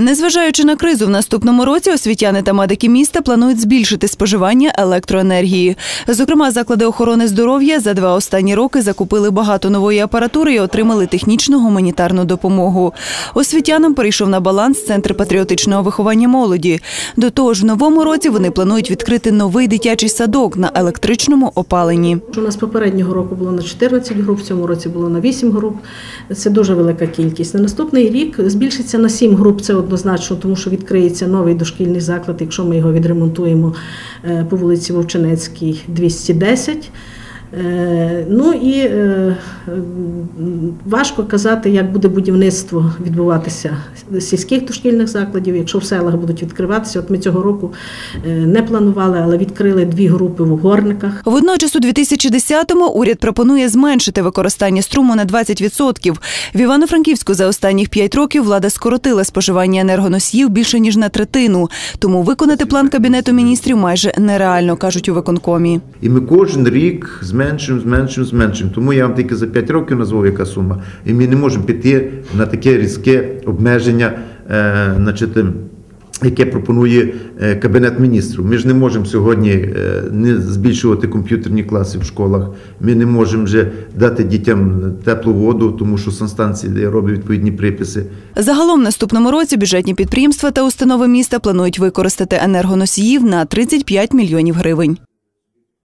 Незважаючи на кризу, в наступному році освітяни та медики міста планують збільшити споживання електроенергії. Зокрема, заклади охорони здоров'я за два останні роки закупили багато нової апаратури і отримали технічну гуманітарну допомогу. Освітянам перейшов на баланс центр патріотичного виховання молоді. До того ж, в новому році вони планують відкрити новий дитячий садок на електричному опаленні. У нас попереднього року було на 14 груп, в цьому році було на 8 груп. Це дуже велика кількість. На наступний рік збільшиться на 7 груп. Це однозначно, тому що відкриється новий дошкільний заклад, якщо ми його відремонтуємо е, по вулиці Вовчинецькій 210. Е, Ну і е, важко казати, як буде будівництво відбуватися сільських дошкільних закладів, якщо в селах будуть відкриватися. От ми цього року е, не планували, але відкрили дві групи в Угорниках. Водночас у 2010-му уряд пропонує зменшити використання струму на 20%. В Івано-Франківську за останніх 5 років влада скоротила споживання енергоносіїв більше ніж на третину. Тому виконати план кабінету міністрів майже нереально, кажуть у виконкомі. І ми кожен рік зменшуємо, зменшуємо, зменшуємо. Тому я вам тільки за 5 років назвав, яка сума. І ми не можемо піти на таке різке обмеження, е, значить, яке пропонує е, Кабінет міністрів. Ми ж не можемо сьогодні е, не збільшувати комп'ютерні класи в школах. Ми не можемо вже дати дітям теплу воду, тому що санстанції роблять відповідні приписи. Загалом в наступному році бюджетні підприємства та установи міста планують використати енергоносіїв на 35 мільйонів гривень.